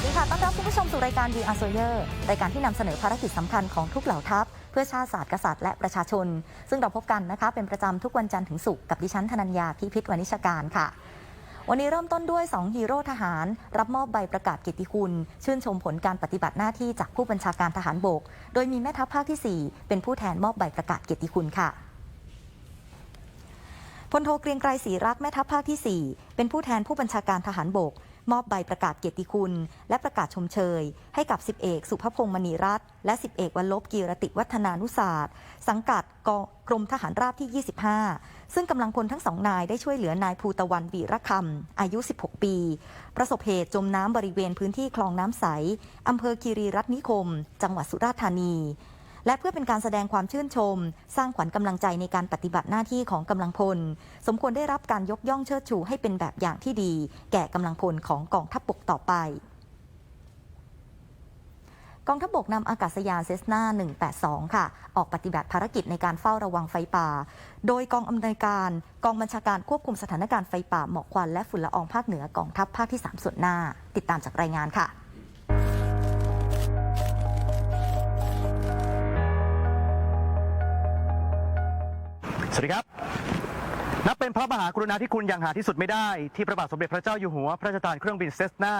วัสดีค่ะ ต้อนรับคุณผู้ชมสู่รายการ The a r s o y e r รายการที่นำเสนอภารกิจสำคัญของทุกเหล่าทัพ เพื่อชาติศาสตร์กษัตริย์และประชาชน ซึ่งเราพบกันนะคะ เป็นประจำทุกวันจันทร์ถึงศุกร์กับดิฉันธนัญญาพิพิธวณิชการค่ะ วันนี้เริ่มต้นด้วย 2 ฮีโร่ทหาร รับมอบใบประกาศเกียรติคุณ ชื่นชมผลการปฏิบัติหน้าที่จากผู้บัญชาการทหารบก โดยมีแม่ทัพภาคที่ 4 เป็นผู้แทนมอบใบประกาศเกียรติคุณค่ะพลโทเกรียงไกรศรีรักแม่ทัพภาคที่ 4 เป็นผู้แทนผู้บัญชาการทหารบก มอบใบประกาศเกียรติคุณ และประกาศชมเชย ให้กับ10เอกสุภพงษ์มณีรัตน์และ10เอกวันลบกีรติวัฒนานุศาสตร์สังกัดกองกรมทหารราบที่ 25 ซึ่งกำลังพลทั้งสองนายได้ช่วยเหลือนายภูตะวันวีระคำอายุ 16 ปี ประสบเหตุจมน้ำบริเวณพื้นที่คลองน้ำใสอำเภอคีรีรัตน์นิคม จังหวัดสุราษฎร์ธานี และเพื่อเป็นการแสดงความชื่นชม สร้างขวัญกำลังใจในการปฏิบัติหน้าที่ของกำลังพล สมควรได้รับการยกย่องเชิดชูให้เป็นแบบอย่างที่ดี แก่กำลังพลของกองทัพบกต่อไปกองทัพบกนำอากาศยานเซสนา182 ค่ะ ออกปฏิบัติภารกิจในการเฝ้าระวังไฟป่า โดยกองอำนวยการกองบัญชาการควบคุมสถานการณ์ไฟป่าหมอกควันและฝุ่นละอองภาคเหนือกองทัพภาคที่ 3 ส่วนหน้า ติดตามจากรายงานค่ะ วัสดีครับ นับเป็นพระมหากรุณาธิคุณอย่างหาที่สุดไม่ได้ ที่พระบาทสมเด็จพระเจ้าอยู่หัว พระราชทานเครื่องบินเซสนา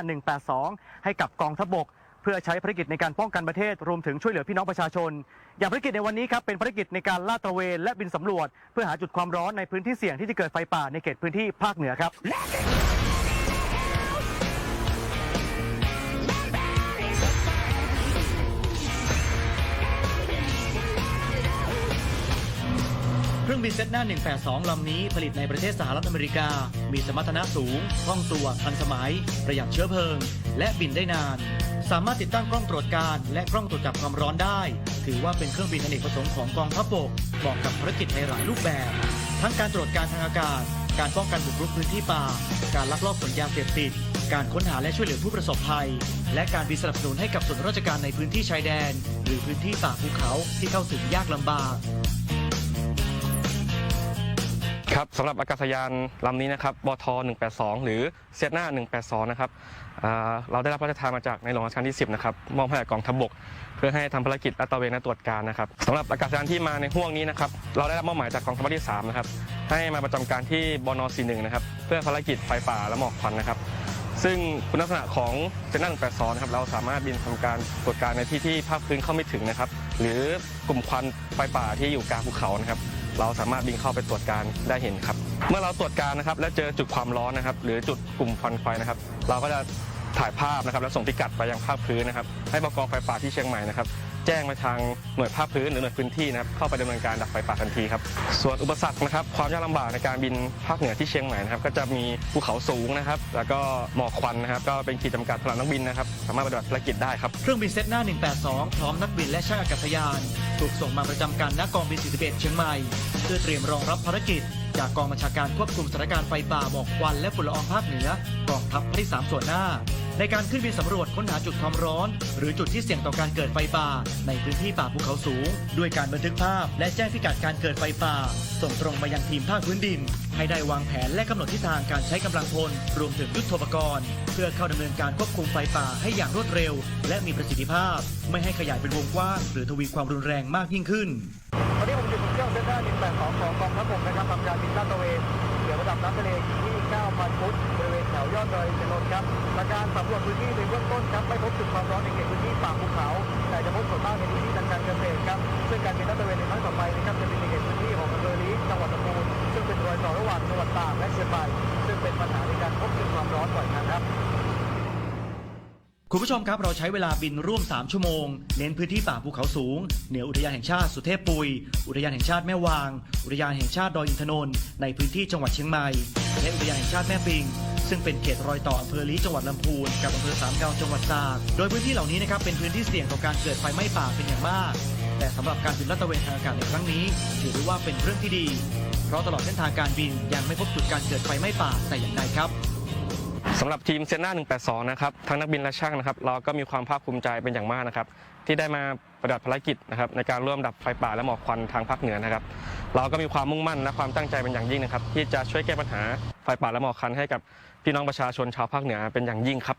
182 ให้กับกองทัพบก เพื่อใช้ภารกิจในการป้องกันประเทศ รวมถึงช่วยเหลือพี่น้องประชาชน อย่างภารกิจในวันนี้ครับเป็นภารกิจในการลาดตระเวนและบินสำรวจ เพื่อหาจุดความร้อนในพื้นที่เสี่ยงที่จะเกิดไฟป่าในเขตพื้นที่ภาคเหนือครับ ครื่องบินเซตหน้า 182 ลำนี้ผลิตในประเทศสหรัฐอเมริกา มีสมรรถนะสูงคล่องตัวทันสมัย ประหยัดเชื้อเพลิง และบินได้นาน สามารถติดตั้งกล้องตรวจการ และกล้องตรวจจับความร้อนได้ ถือว่าเป็นเครื่องบินอเนกประสงค์ของกองทัพบกเหมาะกับภารกิจในหลายรูปแบบ ทั้งการตรวจการทางอากาศ การป้องกันบุกรุกพื้นที่ป่า การลักลอบขนยาเสพติด การค้นหาและช่วยเหลือผู้ประสบภัย และการบินสนับสนุนให้กับส่วนราชการในพื้นที่ชายแดน หรือพื้นที่ป่าภูเขาที่เข้าถึงยากลำบาก ครับสำหรับอากาศยานลำนี้นะครับบท182 หรือเซตนา182 นะครับเราได้รับพระราชทานมาจากในหลวงรัชกาลที่ 10 นะครับมอบให้กับกองทัพบก เพื่อให้ทำภารกิจลาดตระเวนและตรวจการนะครับสำหรับอากาศยานที่มาในห่วงนี้นะครับเราได้รับมอบหมายจากกองทัพที่ 3 นะครับให้มาประจำการที่บน 41 นะครับเพื่อภารกิจไฟป่าและหมอกควันนะครับซึ่งคุณลักษณะของเซนนัน182นะครับเราสามารถบินทำการตรวจการในที่ที่ภาคพื้นเข้าไม่ถึงนะครับ หรือกลุ่มควันไฟป่าที่อยู่กลางภูเขานะครับ เราสามารถบินเข้าไปตรวจการได้เห็นครับ เมื่อเราตรวจการนะครับ และเจอจุดความร้อนนะครับ หรือจุดกลุ่มควันไฟนะครับ เราก็จะถ่ายภาพนะครับ แล้วส่งพิกัดไปยังภาคพื้นนะครับ ให้บกไฟป่าที่เชียงใหม่นะครับ แจ้งมาทางหน่วยภาคพื้นหรือหน่วยพื้นที่นะครับเข้าไปดำเนินการดับไฟป่าทันทีครับส่วนอุปสรรคนะครับความยากลำบากในการบินภาคเหนือที่เชียงใหม่นะครับก็จะมีภูเขาสูงนะครับแล้วก็หมอกควันนะครับก็เป็นขีดจำกัดสำหรับนักบินนะครับสามารถปฏิบัติภารกิจได้ครับเครื่องบินเซตหน้า 182 พร้อมนักบินและช่างอากาศยาน ถูกส่งมาประจำการณกองบิน 41 เชียงใหม่ เพื่อเตรียมรองรับภารกิจ จากกองบัญชาการควบคุมสถานการณ์ไฟป่าหมอกควันและฝุ่นละอองภาคเหนือกองทัพภาคที่3ส่วนหน้า ในการขึ้นบินสำรวจค้นหาจุดความร้อน หรือจุดที่เสี่ยงต่อการเกิดไฟป่า ในพื้นที่ป่าภูเขาสูง ด้วยการบันทึกภาพ และแจ้งพิกัดการเกิดไฟป่า ส่งตรงมายังทีมภาคพื้นดิน ให้ได้วางแผนและกำหนดทิศทางการใช้กำลังพล รวมถึงยุทโธปกรณ์ เพื่อเข้าดำเนินการควบคุมไฟป่าให้อย่างรวดเร็ว และมีประสิทธิภาพ ไม่ให้ขยายเป็นวงกว้างหรือทวีความรุนแรงมากยิ่งขึ้นตอนนี้ผมอยู่บนเครื่องเซนด้า182ของกองทัพบกนะครับทำการบินลาดตระเวน เหนือระดับน้ำทะเลที่ 9,000 ฟุตบริเวณแถวยอดดอยอินน์ครับจากการสำรวจพื้นที่ในเบื้องต้นครับไม่พบจุดความร้อนในเขตพื้นที่ป่าภู คุณผู้ชมครับ เราใช้เวลาบินร่วม 3 ชั่วโมง เน้นพื้นที่ป่าภูเขาสูง เหนืออุทยานแห่งชาติสุเทพปุย อุทยานแห่งชาติแม่วาง อุทยานแห่งชาติดอยอินทนนท์ในพื้นที่จังหวัดเชียงใหม่ และอุทยานแห่งชาติแม่ปิง ซึ่งเป็นเขตรอยต่ออำเภอลีจังหวัดลำพูนกับอำเภอสามเกาจังหวัดตากโดยพื้นที่เหล่านี้นะครับเป็นพื้นที่เสี่ยงต่อการเกิดไฟไหม้ป่าเป็นอย่างมาก แต่สำหรับการบินลาดตระเวนทางอากาศในครั้งนี้ ถือได้ว่าเป็นเรื่องที่ดี เพราะตลอดเส้นทางการบินยังไม่พบจุดการเกิดไฟไหม้ป่าแต่อย่างใดครับ สำหรับทีมเซนนา182 นะครับทั้งนักบินและช่างนะครับ เราก็มีความภาคภูมิใจเป็นอย่างมากนะครับ ที่ได้มาปฏิบัติภารกิจนะครับในการร่วมดับไฟป่าและหมอกควันทางภาคเหนือนะครับ เราก็มีความมุ่งมั่นและความตั้งใจเป็นอย่างยิ่งนะครับ ที่จะช่วยแก้ปัญหาไฟป่าและหมอกควันให้กับพี่น้องประชาชนชาวภาคเหนือเป็นอย่างยิ่งครับ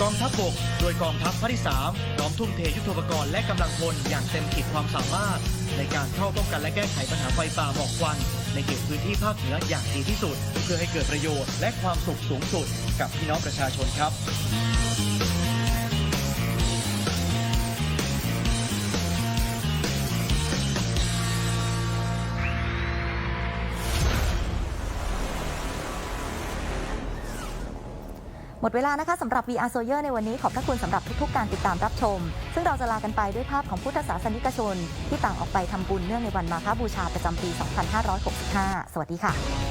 กองทัพบก โดยกองทัพภาคที่3พร้อมทุ่มเทยุทโธปกรณ์และกำลังพลอย่างเต็มขีดความสามารถ ในการเข้าป้องกันและแก้ไขปัญหาไฟป่าหมอกควัน ในเขตพื้นที่ภาคเหนืออย่างดีที่สุด เพื่อให้เกิดประโยชน์และความสุขสูงสุดกับพี่น้องประชาชนครับ หมดเวลานะคะสำหรับ VR Sawyer ในวันนี้ขอบพระคุณสำหรับทุกๆ การติดตามรับชม ซึ่งเราจะลากันไปด้วยภาพของพุทธศาสนิกชน ที่ต่างออกไปทำบุญเนื่องในวันมาฆบูชาประจำปี 2565 สวัสดีค่ะ